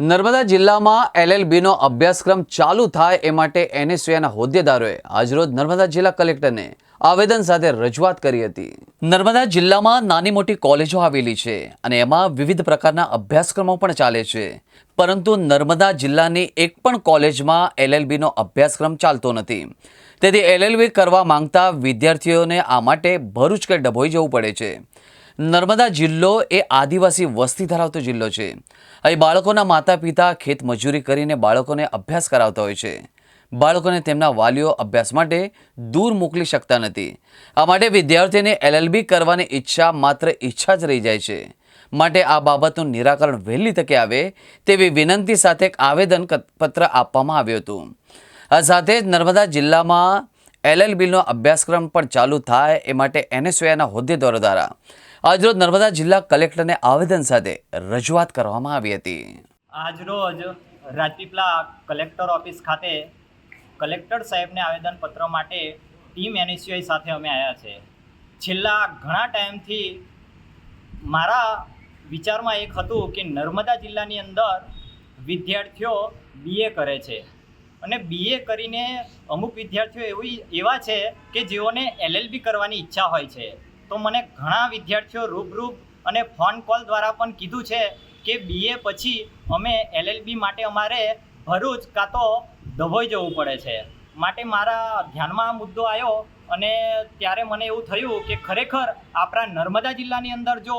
નર્મદા જિલ્લામાં એલએલબીનો અભ્યાસક્રમ ચાલુ થાય એ માટે એનએસયુના હોદ્દેદારોએ આજરોજ નર્મદા જિલ્લા કલેક્ટરને આવેદન સાથે રજૂઆત કરી હતી. નર્મદા જિલ્લામાં નાની મોટી કોલેજો આવેલી છે અને એમાં વિવિધ પ્રકારના અભ્યાસક્રમો પણ ચાલે છે. પરંતુ નર્મદા જિલ્લાની એક પણ કોલેજમાં એલએલબીનો અભ્યાસક્રમ ચાલતો નથી. તેથી એલએલબી કરવા માંગતા વિદ્યાર્થીઓને આ માટે ભરૂચ કે ડભોઈ જવું પડે છે. નર્મદા જિલ્લો એ આદિવાસી વસ્તી ધરાવતો જિલ્લો છે. અહીં બાળકોના માતા પિતા ખેત મજૂરી કરીને બાળકોને અભ્યાસ કરાવતા હોય છે. બાળકોને તેમના વાલીઓ અભ્યાસ માટે દૂર મોકલી શકતા નથી. આ માટે વિદ્યાર્થીને એલએલબી કરવાની ઈચ્છા માત્ર ઈચ્છા જ રહી જાય છે. માટે આ બાબતનું નિરાકરણ વહેલી તકે આવે તેવી વિનંતી સાથે એક આવેદન પત્ર આપવામાં આવ્યું હતું. આ સાથે જ નર્મદા જિલ્લામાં એલએલબીનો અભ્યાસક્રમ પણ ચાલુ થાય એ માટે એનએસયુઆઈના હોદ્દેદારો દ્વારા આજરોજ નર્મદા જિલ્લા કલેક્ટરને આવેદન સાથે રજૂઆત કરવામાં આવી હતી. આજરોજ રાજપીપલા કલેક્ટર ઓફિસ ખાતે કલેક્ટર સાહેબને આવેદનપત્ર માટે ટીમ એનએસયુઆઈ સાથે અમે આવ્યા છે. છેલ્લા ઘણા ટાઈમથી મારા વિચારમાં એક હતું કે નર્મદા જિલ્લાની અંદર વિદ્યાર્થીઓ બીએ કરે છે. અને બીએ કરીને અમુક વિદ્યાર્થીઓ એવી, એવા છે કે જેઓને એલએલબી કરવાની ઈચ્છા હોય છે. તો મને ઘણા વિદ્યાર્થીઓ રૂબરૂ અને ફોન કોલ દ્વારા પણ કીધું છે કે બીએ પછી અમે એલએલબી માટે અમારે ભરૂચ કાં તો દભોઈ જવું પડે છે. માટે મારા ધ્યાનમાં આ મુદ્દો આવ્યો અને ત્યારે મને એવું થયું કે ખરેખર આપણા નર્મદા જિલ્લાની અંદર જો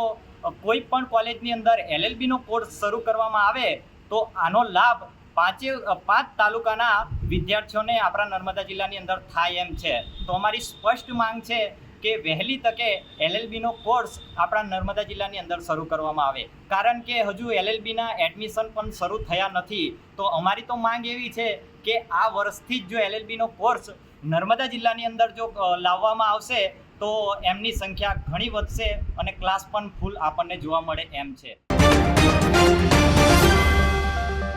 કોઈ પણ કોલેજની અંદર એલએલબીનો કોર્સ શરૂ કરવામાં આવે, તો આનો લાભ પાંચે પાંચ તાલુકાના વિદ્યાર્થીઓને આપણા નર્મદા જિલ્લાની અંદર થાય એમ છે. તો અમારી સ્પષ્ટ માંગ છે કે વહેલી તકે એલએલબીનો કોર્સ આપણા નર્મદા જિલ્લાની અંદર શરૂ કરવામાં આવે. કારણ કે હજુ એલએલબીના એડમિશન પણ શરૂ થયા નથી. તો અમારી તો માંગ એવી છે કે આ વર્ષથી જ જો એલએલબીનો કોર્સ નર્મદા જિલ્લાની અંદર જો લાવવામાં આવશે, તો એમની સંખ્યા ઘણી વધશે અને ક્લાસ પણ ફૂલ આપણને જોવા મળે એમ છે.